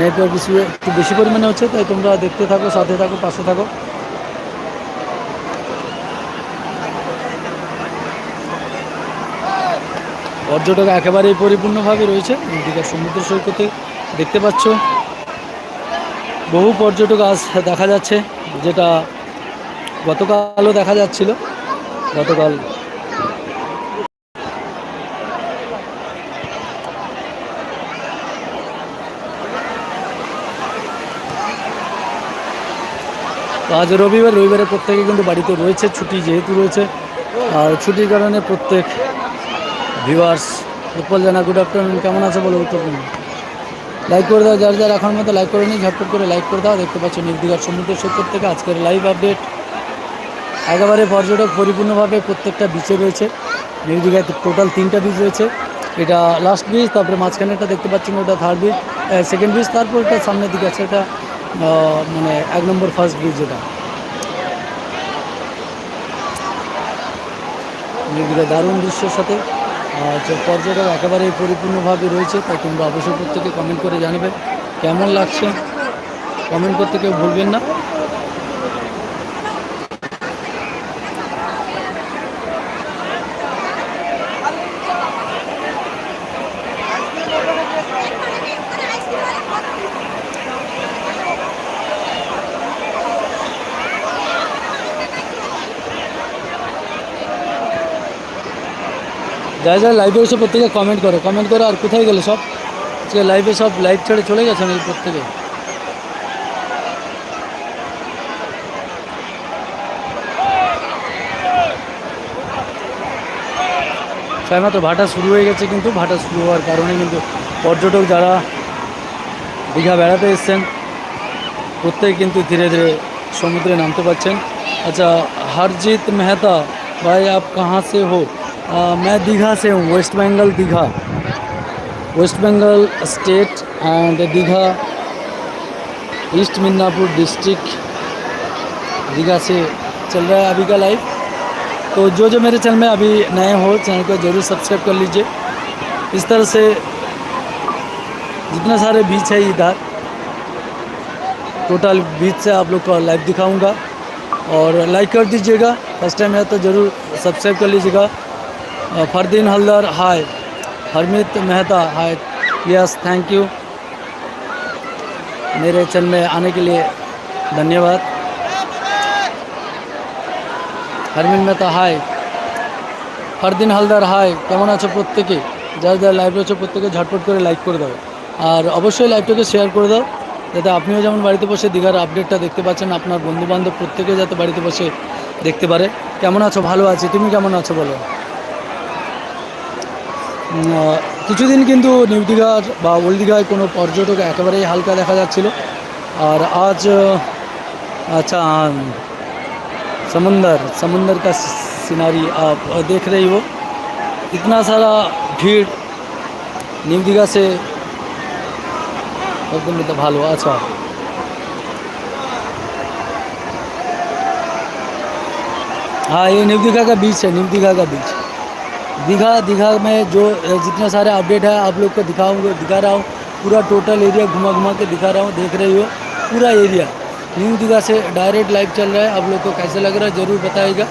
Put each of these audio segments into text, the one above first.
Network issue একটু বেশি পরিমাণে হচ্ছে, তাই তোমরা দেখতে থাকো, সাথে থাকো, পাশে থাকো। পর্যটক একেবারেই পরিপূর্ণভাবে রয়েছে দীঘার সমুদ্র সৈকতে দেখতে পাচ্ছ। বহু পর্যটক আজ দেখা যাচ্ছে, যেটা গতকালও দেখা যাচ্ছিল। গতকাল তো আজ রবিবার, রবিবারে প্রত্যেকে কিন্তু বাড়িতে রয়েছে, ছুটি যেহেতু রয়েছে। আর ছুটির কারণে প্রত্যেক ভিউয়ার্স উৎপল জানা গুড আফটারনুন কেমন আছে বলো উত্তরপূর্ণ লাইক করে দাও, যার যার এখন মতো লাইক করে নিই ঝটপট করে লাইক করে দাও, দেখতে পাচ্ছ নির্দিঘার সমুদ্র সৈকত থেকে আজকের লাইভ আপডেট একেবারে পর্যটক পরিপূর্ণভাবে প্রত্যেকটা বিচে রয়েছে। নির্দিঘায় টোটাল তিনটা বিচ রয়েছে। এটা লাস্ট বিচ তারপরে মাঝখানেটা দেখতে পাচ্ছেন ওটা থার্ড বিচ সেকেন্ড বিচ তারপর এটা সামনের দিকে আছে এটা মানে এক নম্বর ফার্স্ট ব্রিজ যেটা। নির্দিঘা দারুণ দৃশ্যের সাথে যে পর্যটক একেবারেই পরিপূর্ণভাবে রয়েছে তাই তোমরা অবশ্যই প্রত্যেকে কমেন্ট করে জানবে। কেমন লাগছে? কমেন্ট করতে কেউ ভুলবেন না। যারা যারা লাইভে এসে প্রত্যেকে কমেন্ট করে। কমেন্ট করে আর কোথায় গেলে সব? আজকে লাইভে সব লাইভ ছেড়ে চলে গেছেন এই প্রত্যেকে? সবেমাত্র ভাটা শুরু হয়ে গেছে কিন্তু, ভাটা শুরু হওয়ার কারণে কিন্তু পর্যটক যারা দীঘা বেড়াতে এসছেন, প্রত্যেকে কিন্তু ধীরে ধীরে সমুদ্রে নামতে পারছেন। আচ্ছা হরজিৎ মেহতা, ভাই, আপ কাহা সে হোক आ, मैं दीघा से हूँ West Bengal Digha. West Bengal state and Digha east Midnapore district Digha से चल रहा है अभी का लाइव तो जो जो मेरे चैनल में अभी नए हो चैनल को ज़रूर सब्सक्राइब कर लीजिए। इस तरह से जितने सारे बीच है इधर टोटल बीच से आप लोग को लाइव दिखाऊँगा। और लाइक कर दीजिएगा फ़र्स्ट टाइम है तो ज़रूर सब्सक्राइब कर लीजिएगा। अ, Fardeen Haldar hi Harmit Mehta hi yes thank you मेरे चैनल में आने के लिए धन्यवाद হরমিন মেহতা হাই ফারদিন হালদার হাই কেমন আছো প্রত্যেকে যারা যারা লাইভ রয়েছে প্রত্যেকে ঝটপট করে লাইক করে দাও আর অবশ্যই লাইভটাকে শেয়ার করে দাও যাতে আপনিও যেমন বাড়িতে বসে দীঘার আপডেটটা দেখতে পাচ্ছেন আপনার বন্ধুবান্ধব প্রত্যেকে যাতে বাড়িতে বসে দেখতে পারে কেমন আছো ভালো আছি তুমি কেমন আছো বলো উম, আহ, কিছুদিন কিন্তু নিউ দীঘার বা ওল্ড দীঘায় কোনো পর্যটক একেবারেই হালকা দেখা যাচ্ছিল আর আজ আহ, আচ্ছা আম, समंदर समंदर का सिनारी आप देख रही हो इतना सारा भीड़ न्यू दीघा से एकदम तो भालो अच्छा हाँ ये न्यू दीघा का बीच है न्यू दीघा का बीच दीघा दीघा में जो जितने सारे अपडेट है, आप लोग को दिखाऊँगा, दिखा रहा हूँ। पूरा टोटल एरिया घुमा घुमा के दिखा रहा हूँ, देख रही हो। पूरा एरिया न्यू दीघा से डायरेक्ट लाइव चल रहा है। आप लोग को कैसे लग रहा है, ज़रूर बताएगा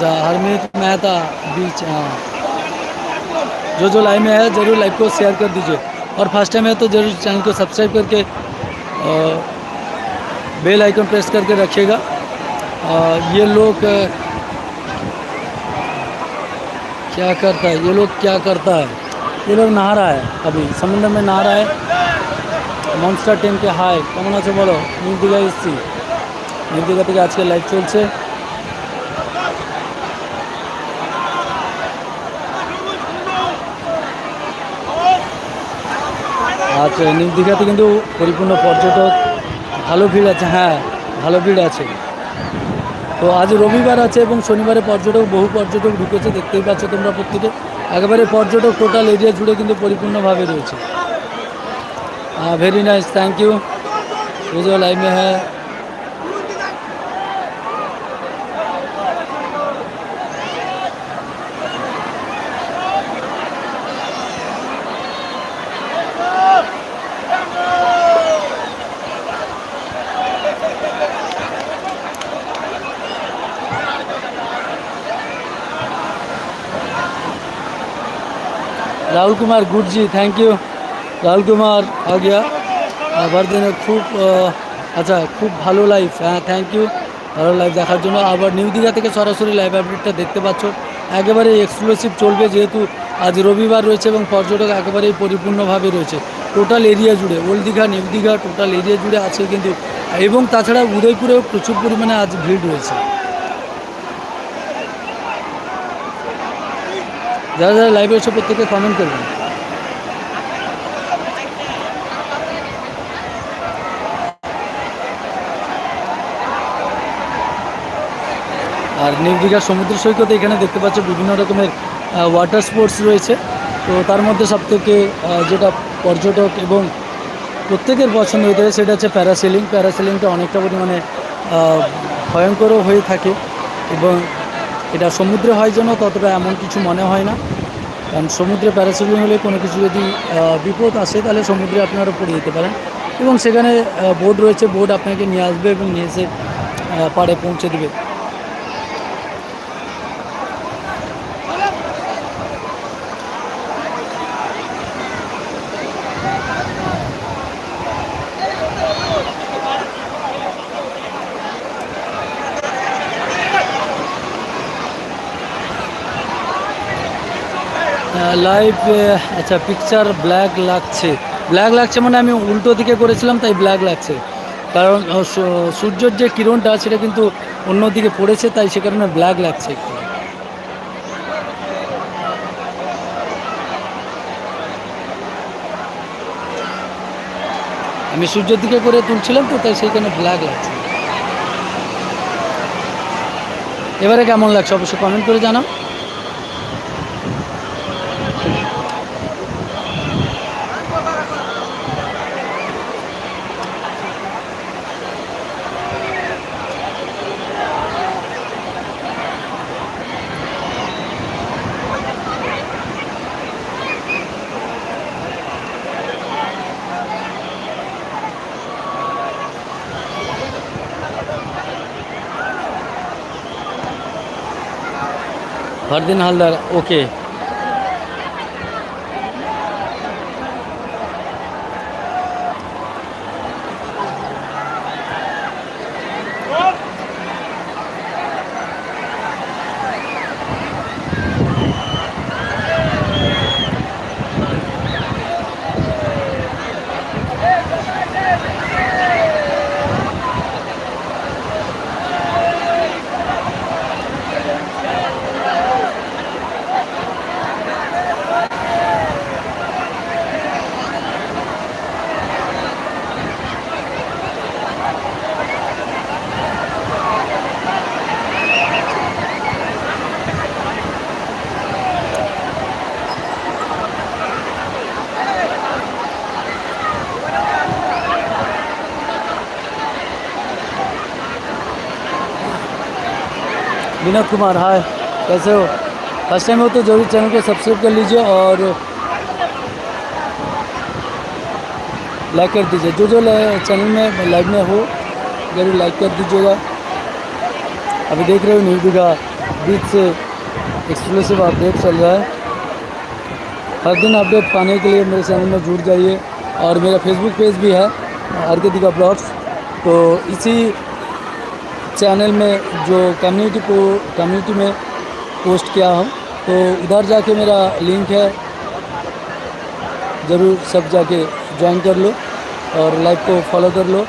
हरमीत मेहता बीच हाँ। जो जो लाइव में है ज़रूर लाइव को शेयर कर दीजिए। और फ़र्स्ट टाइम है तो ज़रूर चैनल को सब्सक्राइब करके बेल आइकन प्रेस करके रखिएगा। ये लोग क्या करता है ये लोग क्या करता है ये लोग नहा रहा है अभी समुद्र में नहा रहा है মনস্টার টেনকে হাই কেমন আছো বলো নিউ দীঘা এসছি নিউ দীঘা থেকে আজকে লাইভ চলছে আচ্ছা নিউ দীঘাতে কিন্তু পরিপূর্ণ পর্যটক ভালো ভিড় আছে হ্যাঁ ভালো ভিড় আছে তো আজ রবিবার আছে এবং শনিবারে পর্যটক বহু পর্যটক ঢুকেছে দেখতেই পাচ্ছ তোমরা প্রত্যেকে একেবারে পর্যটক টোটাল এরিয়া জুড়ে কিন্তু পরিপূর্ণভাবে রয়েছে हाँ वेरी नाइस थैंक यू ये जो लाइव में है রাহুল কুমার গুরজি থ্যাংক ইউ রাহুল কুমার আগিয়া আবার দিনে খুব আচ্ছা খুব ভালো লাইফ হ্যাঁ থ্যাংক ইউ ভালো লাইফ দেখার জন্য। আবার নিউ দীঘা থেকে সরাসরি লাইভ আপডেটটা দেখতে পাচ্ছ। একেবারে এক্সক্লুসিভ চলবে যেহেতু আজ রবিবার রয়েছে এবং পর্যটক একেবারেই পরিপূর্ণভাবে রয়েছে। টোটাল এরিয়া জুড়ে old Digha new Digha total area জুড়ে আছে কিন্তু, এবং তাছাড়া উদয়পুরেও প্রচুর পরিমাণে আজ ভিড় রয়েছে। যারা যারা লাইভে এসে প্রত্যেকে কমেন্ট করবেন। আর নিউ দীঘার সমুদ্র সৈকত এখানে দেখতে পাচ্ছ বিভিন্ন রকমের ওয়াটার স্পোর্টস রয়েছে। তো তার মধ্যে সবথেকে যেটা পর্যটক এবং প্রত্যেকের পছন্দ হয় সেটা হচ্ছে প্যারাসেলিং প্যারাসেলিংটা অনেকটা পরিমাণে ভয়ঙ্করও হয়ে থাকে এবং এটা সমুদ্রে হয় যেন, ততটা এমন কিছু মনে হয় না। কারণ সমুদ্রে প্যারাসেলিং হলে কোনো কিছু যদি বিপদ আসে, তাহলে সমুদ্রে আপনারা পড়ে যেতে পারেন। এবং সেখানে বোর্ড রয়েছে বোর্ড আপনাকে নিয়ে আসবে এবং নিয়ে এসে পাড়ে পৌঁছে দেবে। লাইভ আচ্ছা পিকচার ব্ল্যাক লাগছে। ব্ল্যাক লাগছে মানে আমি উল্টো দিকে করেছিলাম, তাই ব্ল্যাক লাগছে। কারণ সূর্যের যে কিরণটা, সেটা কিন্তু অন্য দিকে পড়েছে, তাই সে কারণে ব্ল্যাক লাগছে একটু। আমি সূর্যের দিকে করে তুলছিলাম তো, তাই সেইখানে ব্ল্যাক লাগছে। এবারে কেমন লাগছে? অবশ্যই কমেন্ট করে জানাও। ফরদিন হালদার ওকে विनोद कुमार, हाय, कैसे हो? फ़र्स्ट टाइम हो तो ज़रूर चैनल को सब्सक्राइब कर लीजिए और लाइक कर दीजिए। जो जो चैनल में लाइव में हो, ज़रूर लाइक कर दीजिएगा। अभी देख रहे हो न्यू दीघा बीच से एक्सक्लूसिव अपडेट चल रहा है। हर दिन अपडेट पाने के लिए मेरे चैनल में जुड़ जाइए। और मेरा फेसबुक पेज भी है आर के दीघा ब्लॉग्स तो इसी चैनल में जो कम्युनिटी को कम्युनिटी में पोस्ट किया हूँ तो उधर जाके मेरा लिंक है। ज़रूर सब जाके ज्वाइन कर लो और लाइव को फॉलो कर लो।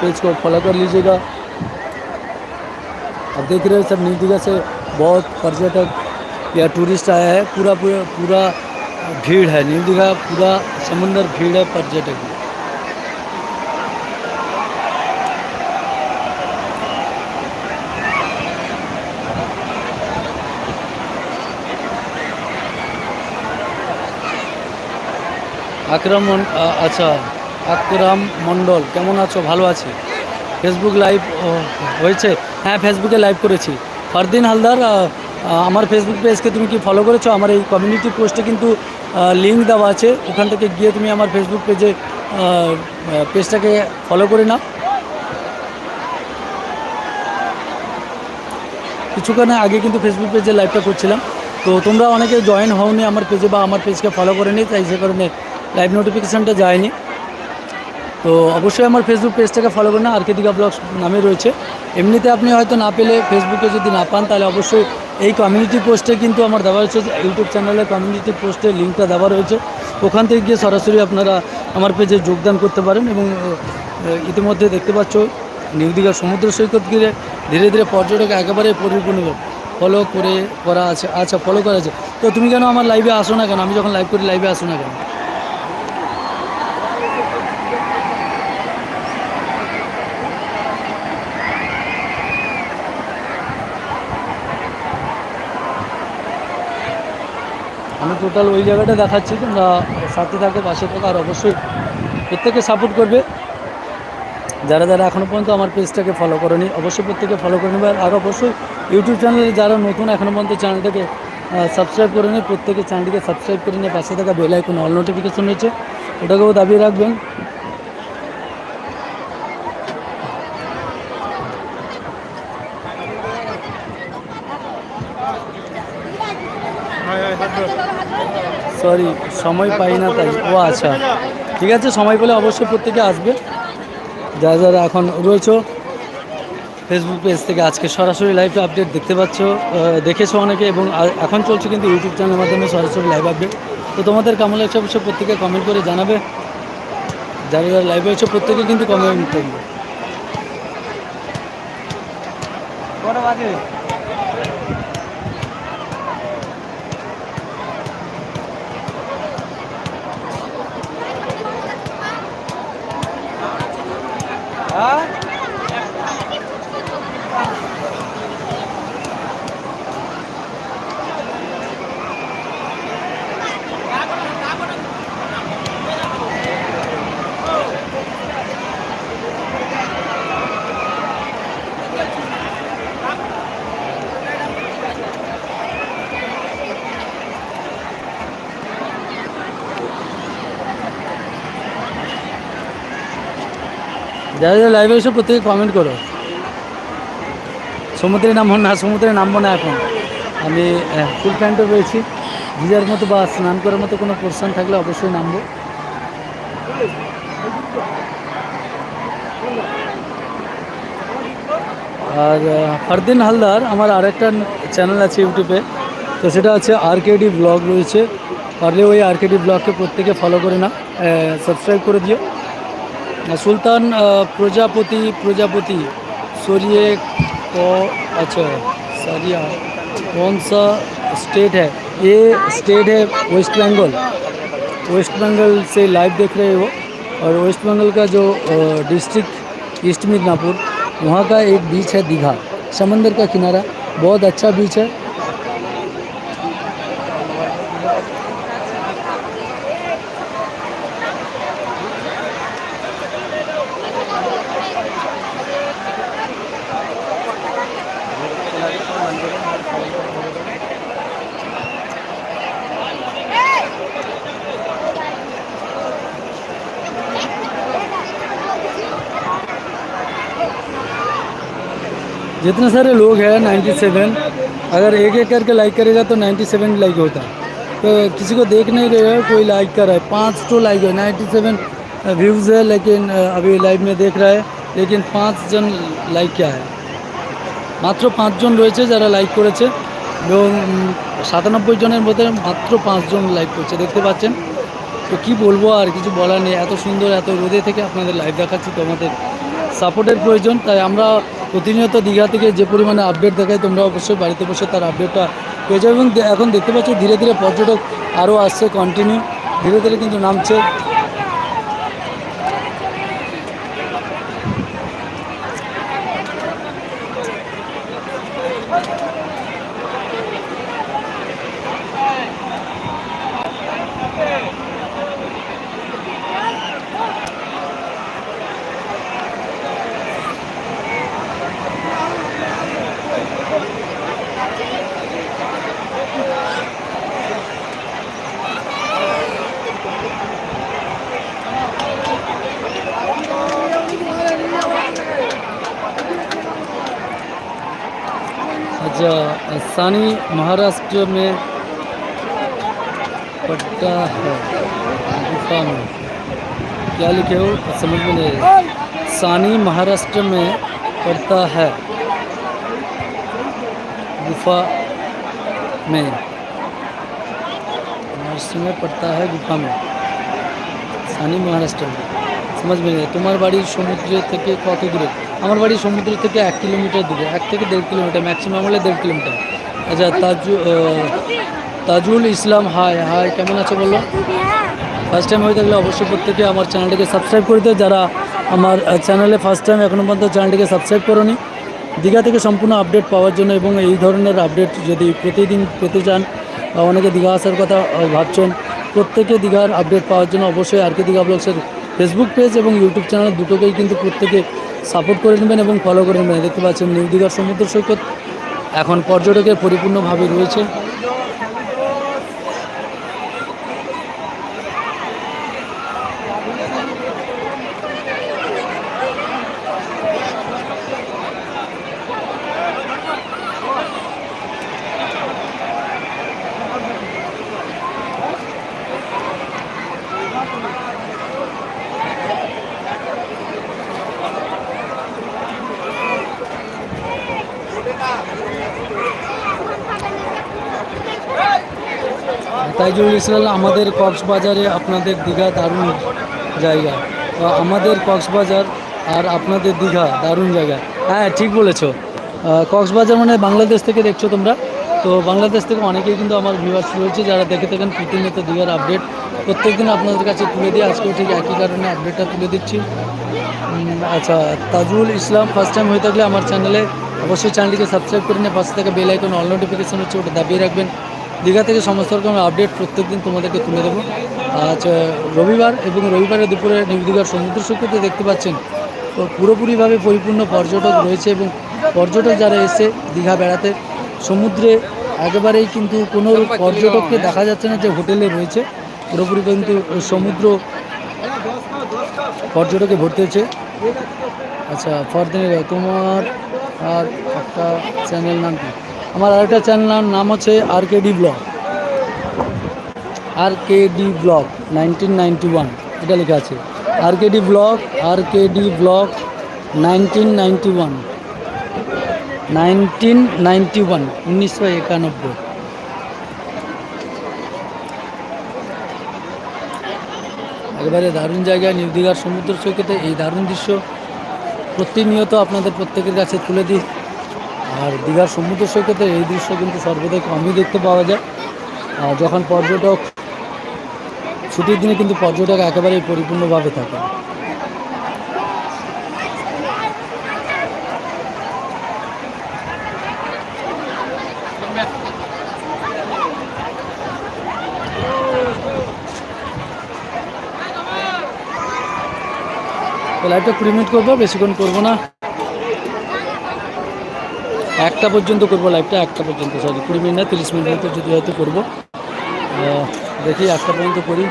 पेज को फॉलो कर लीजिएगा। अब देख रहे हो सब दीघा से बहुत पर्यटक या टूरिस्ट आया है। पूरा पूरा पूरा भीड़ है। दीघा पूरा समुंदर भीड़ है पर्यटक की আকরাম আচ্ছা আকরাম মণ্ডল কেমন আছো? ভালো আছি। ফেসবুক লাইভ হয়েছে। হ্যাঁ ফেসবুকে লাইভ করেছি। ফারদিন হালদার আমার ফেসবুক পেজকে তুমি কি ফলো করেছ? আমার এই কমিউনিটি পোস্টে কিন্তু লিঙ্ক দেওয়া আছে। ওখান থেকে গিয়ে তুমি আমার ফেসবুক পেজে পেজটাকে ফলো করে নাও। কিছুক্ষণ আগে কিন্তু ফেসবুক পেজে লাইভটা করছিলাম। তো তোমরা অনেকে জয়েন হওনি আমার পেজে বা আমার পেজকে ফলো করে নি তাই সে কারণে লাইভ নোটিফিকেশানটা যায়নি। তো অবশ্যই আমার ফেসবুক পেজটাকে ফলো করুন আর কে দিঘা ব্লগস নামে রয়েছে। এমনিতে আপনি হয়তো না পেলে ফেসবুকে যদি না পান, তাহলে অবশ্যই এই কমিউনিটি পোস্টে কিন্তু আমার দেওয়া রয়েছে। ইউটিউব চ্যানেলে কমিউনিটি পোস্টে লিঙ্কটা দেওয়া রয়েছে। ওখান থেকে গিয়ে সরাসরি আপনারা আমার পেজে যোগদান করতে পারেন এবং ইতিমধ্যে দেখতে পাচ্ছ, নিউ দীঘা সমুদ্র সৈকত ঘিরে ধীরে ধীরে পর্যটক একেবারে পরিপূর্ণ। ফলো করে, করা আছে আচ্ছা ফলো করা আছে। তো তুমি কেন আমার লাইভে আসো না কেন? আমি যখন লাইভ করি লাইভে আসো না কেন? আমি টোটাল ওই জায়গাটা দেখাচ্ছি, তোমরা সাথে থাকো, পাশে থাকো, আর অবশ্যই প্রত্যেকে সাপোর্ট করবে। যারা যারা এখনও পর্যন্ত আমার পেজটাকে ফলো করেনি, অবশ্যই প্রত্যেকে ফলো করে নেবে। আর অবশ্যই ইউটিউব চ্যানেলে যারা নতুন এখনও পর্যন্ত চ্যানেলটাকে সাবস্ক্রাইব করে নিয়ে প্রত্যেকে চ্যানেলটিকে সাবস্ক্রাইব করে নিয়ে পাশে থাকা বেল আইকন অল নোটিফিকেশন রয়েছে। ওটাকেও দাবি রাখবেন। সরি সময় পাই না তাই। ও আচ্ছা। ঠিক আছে সময় পেলে অবশ্যই প্রত্যেকে আসবে। যারা যারা এখন রয়েছে ফেসবুক পেজ থেকে আজকে সরাসরি লাইভ আপডেট দেখতে পাচ্ছ দেখেছ অনেকে এবং এখন চলছে কিন্তু ইউটিউব চ্যানেলের মাধ্যমে সরাসরি লাইভ আপডেট তো তোমাদের কেমন লাগছে অবশ্যই প্রত্যেকে কমেন্ট করে জানাবে। যারা যারা লাইভে হচ্ছে প্রত্যেকে কিন্তু কমেন্ট করবে। যারা যারা লাইভে এসে, প্রত্যেকে কমেন্ট করো। সমুদ্রে নামবো না সমুদ্রে নামবো না এখন। আমি ফুল প্যান্টও রয়েছি। ভিজার মতো বা স্নান করার মতো কোনো পোর্শন থাকলে অবশ্যই নামবো। আর ফারদিন হালদার, আমার আরেকটা চ্যানেল আছে ইউটিউবে তো সেটা আছে আরকেডি ব্লগ রয়েছে। পারলে ওই আরকেডি ব্লগকে প্রত্যেকে ফলো করে না সাবস্ক্রাইব করে দিও। सुल्तान प्रजापति प्रजापति सूर्य को अच्छा सरिया कौन सा स्टेट है ये स्टेट है वेस्ट बंगाल वेस्ट बंगाल से लाइव देख रहे हो, और वेस्ट बंगाल का जो डिस्ट्रिक्ट ईस्ट मिदनापुर वहाँ का एक बीच है दीघा, समंदर का किनारा, बहुत अच्छा बीच है। जितने सारे लोग हैं 97 अगर एक एक करके लाइक करेगा तो 97 लाइक होता है तो किसी को देख नहीं रहे हैं कोई लाइक कर रहा है पाँच तो लाइक है 97 व्यूज़ है लेकिन अ, अभी लाइव में देख रहा है लेकिन पाँच जन लाइक क्या है মাত্র পাঁচজন রয়েছে যারা লাইক করেছে এবং উম, সাতানব্বই জনের মধ্যে মাত্র পাঁচজন লাইক করছে দেখতে পাচ্ছেন তো কি বলবো আর কিছু বলার নেই এত সুন্দর এত রোদে থেকে আপনাদের লাইভ দেখাচ্ছি তোমাদের সাপোর্টের প্রয়োজন তাই আমরা প্রতিনিয়ত দীঘা থেকে যে পরিমাণে আপডেট দেখায়, তোমরা অবশ্যই বাড়িতে বসে তার আপডেটটা পেয়ে যাবে। এবং এখন দেখতে পাচ্ছ ধীরে ধীরে পর্যটক আরও আসছে কন্টিনিউ ধীরে ধীরে কিন্তু নামছে। सानी महाराष्ट्र में पड़ता है गुफा में क्या लिखे हो समझ में नहीं आया। सानी महाराष्ट्र में पड़ता है गुफा में महाराष्ट्र में पड़ता है गुफा में সানি মহারাষ্ট্র সমাজ বেরিয়ে তোমার বাড়ির সমুদ্র থেকে কত দূরে আমার বাড়ি সমুদ্র থেকে এক কিলোমিটার দূরে এক থেকে দেড় কিলোমিটার ম্যাক্সিমাম হলে দেড় কিলোমিটার আচ্ছা তাজু তাজুল ইসলাম, হাই হাই, কেমন আছে বলল ফার্স্ট টাইম হয়ে থাকলে অবশ্যই প্রত্যেকে আমার চ্যানেলটিকে সাবস্ক্রাইব করে দিও। যারা আমার চ্যানেলে ফার্স্ট টাইম এখনও পর্যন্ত চ্যানেলটিকে সাবস্ক্রাইব করোনি, দীঘা থেকে সম্পূর্ণ আপডেট পাওয়ার জন্য এবং এই ধরনের আপডেট যদি প্রতিদিন পেতে চান, বা অনেকে দীঘা আসার কথা ভাবছেন, প্রত্যেকে দীঘার আপডেট পাওয়ার জন্য অবশ্যই আর কে দীঘা ব্লগসের ফেসবুক পেজ এবং ইউটিউব চ্যানেল দুটোকেই কিন্তু প্রত্যেকে সাপোর্ট করে নেবেন এবং ফলো করে নেবেন। দেখতে পাচ্ছেন নিউ দীঘার সমুদ্র সৈকত। এখন পর্যটকের পরিপূর্ণভাবে রয়েছে। তাইজুল ইসলাম, আমাদের কক্সবাজারে আপনাদের দীঘা দারুণ জায়গা। আমাদের কক্সবাজার আর আপনাদের দীঘা দারুণ জায়গা। হ্যাঁ ঠিক বলেছ। কক্সবাজার মানে বাংলাদেশ থেকে দেখছ তোমরা। তো বাংলাদেশ থেকে অনেকেই কিন্তু আমার ভিউয়ার্স রয়েছে, যারা দেখে থাকেন প্রতিনিয়ত দীঘার আপডেট প্রত্যেকদিন আপনাদের কাছে তুলে দিয়ে আজকেও ঠিক একই কারণে আপডেটটা তুলে দিচ্ছি। আচ্ছা তাজুল ইসলাম ফার্স্ট টাইম হয়ে থাকলে আমার চ্যানেলে অবশ্যই চ্যানেলটিকে সাবস্ক্রাইব করে নিয়ে পাশে থেকে বেল আইকন অল নোটিফিকেশন হচ্ছে, ওটা দাবিয়ে রাখবেন। দীঘা থেকে সমস্ত রকমের আপডেট প্রত্যেকদিন তোমাদেরকে তুলে দেবো। আচ্ছা রবিবার এবং রবিবারের দুপুরে নিউ দীঘার সমুদ্র সৈকতে দেখতে পাচ্ছেন পুরোপুরিভাবে পরিপূর্ণ পর্যটক রয়েছে এবং পর্যটক যারা এসে দীঘা বেড়াতে, সমুদ্রে একেবারেই কিন্তু কোনো পর্যটককে দেখা যাচ্ছে না যে হোটেলে রয়েছে। পুরোপুরি কিন্তু সমুদ্র পর্যটকে ভর্তি হয়েছে আচ্ছা ফরদিন তোমার আর একটা চ্যানেল নাম কি? আমার আরেকটা চ্যানেল নাম হচ্ছে R K D blog R K D blog nineteen ninety one এটা লেখা আছে। R K D blog R K D blog nineteen ninety one nineteen ninety one উনিশশো একানব্বই। একেবারে দারুণ জায়গা, নিউ দীঘার সমুদ্র সৈকতে এই দারুণ দৃশ্য। প্রতিনিয়ত আপনাদের প্রত্যেকের কাছে তুলে দিই। আর দীঘার সমুদ্র সৈকতে এই দৃশ্য কিন্তু সর্বদাই কমই দেখতে পাওয়া যায়। আর যখন পর্যটক ছুটির দিনে কিন্তু পর্যটক একেবারেই পরিপূর্ণভাবে থাকে। লাইভটা কুড়ি করব, বেশিক্ষণ করব না। একটা পর্যন্ত করব লাইভটা একটা পর্যন্ত সরি কুড়ি মিনিট না, তিরিশ মিনিট মতো যদি হয়তো করব। দেখি একটা পর্যন্ত করি।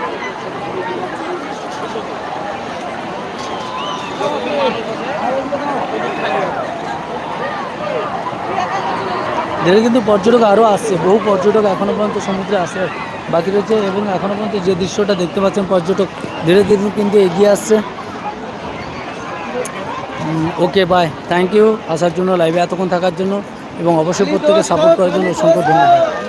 ধীরে কিন্তু পর্যটক আরও আসছে, বহু পর্যটক এখনও পর্যন্ত সমুদ্রে আসে। বাকি রয়েছে এবং এখনও পর্যন্ত যে দৃশ্যটা দেখতে পাচ্ছেন পর্যটক, ধীরে ধীরে কিন্তু এগিয়ে আসছে। ওকে বাই থ্যাংক ইউ আসার জন্য লাইভে এতক্ষণ থাকার জন্য এবং অবশ্যই প্রত্যেকে সাপোর্ট করার জন্য অসংখ্য ধন্যবাদ।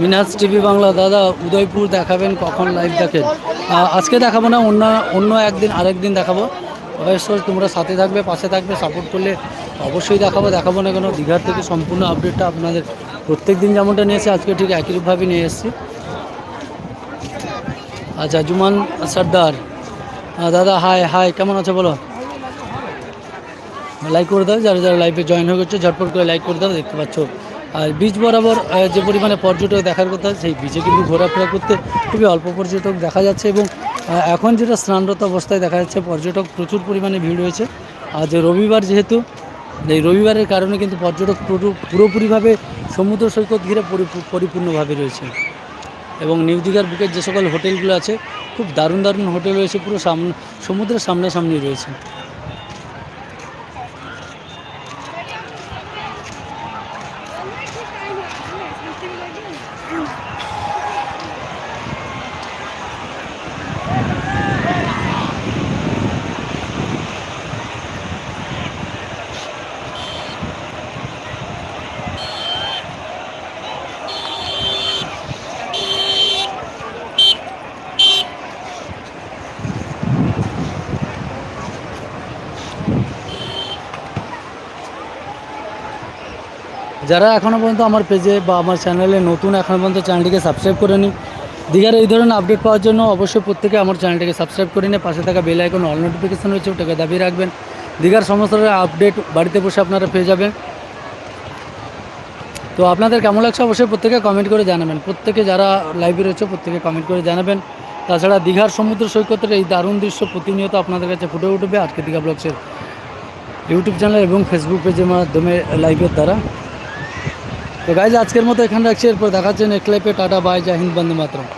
মিনাজ টিভি বাংলা, দাদা উদয়পুর দেখাবেন কখন লাইভ দেখেন। আজকে দেখাবো না, অন্য অন্য একদিন আরেকদিন দেখাবো। অবশ্যই তোমরা সাথে থাকবে, পাশে থাকবে সাপোর্ট করলে অবশ্যই দেখাবো দেখাবো না কেন দীঘার থেকে সম্পূর্ণ আপডেটটা আপনাদের প্রত্যেক দিন যেমনটা নিয়ে এসে আজকে ঠিক একই রূপভাবে নিয়ে এসেছি। আচ্ছা জুমান সর্দার। দাদা হাই হাই কেমন আছো বলো? লাইক করে দাও, যারা যারা লাইভে জয়েন হয়ে গেছে, ঝটপট করে লাইক করে দাও, দেখতে পাচ্ছ। আর বীজ বরাবর যে পরিমাণে পর্যটক দেখার কথা, সেই বীজে কিন্তু ঘোরাফেরা করতে খুবই অল্প পর্যটক দেখা যাচ্ছে এবং এখন যেটা স্নানরত অবস্থায় দেখা যাচ্ছে, পর্যটক প্রচুর পরিমাণে ভিড় রয়েছে। আর যে রবিবার যেহেতু, এই রবিবারের কারণে কিন্তু পর্যটক পুরোপুরিভাবে সমুদ্র সৈকত ঘিরে পরিপূ- পরিপূর্ণভাবে রয়েছে। এবং নিউ দীঘার বুকের যে সকল হোটেলগুলো আছে, খুব দারুণ দারুণ হোটেল রয়েছে, পুরো সামনে, সমুদ্রের সামনাসামনি রয়েছে। যারা এখনও পর্যন্ত আমার পেজে বা আমার চ্যানেলে নতুন এখনও পর্যন্ত চ্যানেলটিকে সাবস্ক্রাইব করে নিন দীঘার এই ধরনের আপডেট পাওয়ার জন্য অবশ্যই প্রত্যেকে আমার চ্যানেলটিকে সাবস্ক্রাইব করে নিয়ে পাশে থাকা বেল আইকন অল নোটিফিকেশন রয়েছে, ওটাকে দাবিয়ে রাখবেন। দীঘার সমস্ত আপডেট বাড়িতে বসে আপনারা পেয়ে যাবেন। তো আপনাদের কেমন লাগছে অবশ্যই প্রত্যেকে কমেন্ট করে জানাবেন। প্রত্যেকে যারা লাইভে রয়েছে, প্রত্যেকে কমেন্ট করে জানাবেন। তাছাড়া দীঘার সমুদ্র সৈকতের এই দারুণ দৃশ্য প্রতিনিয়ত আপনাদের কাছে ফুটে উঠবে আজকে দীঘা ব্লগসের ইউটিউব চ্যানেল এবং ফেসবুক পেজের মাধ্যমে লাইভের দ্বারা। তো গাইজ আজকের মতো এখানে রাখছি। এরপর দেখাচ্ছেন এক লাইফে টাটা, বাই জাহিন্দ বন্দে মাতরম।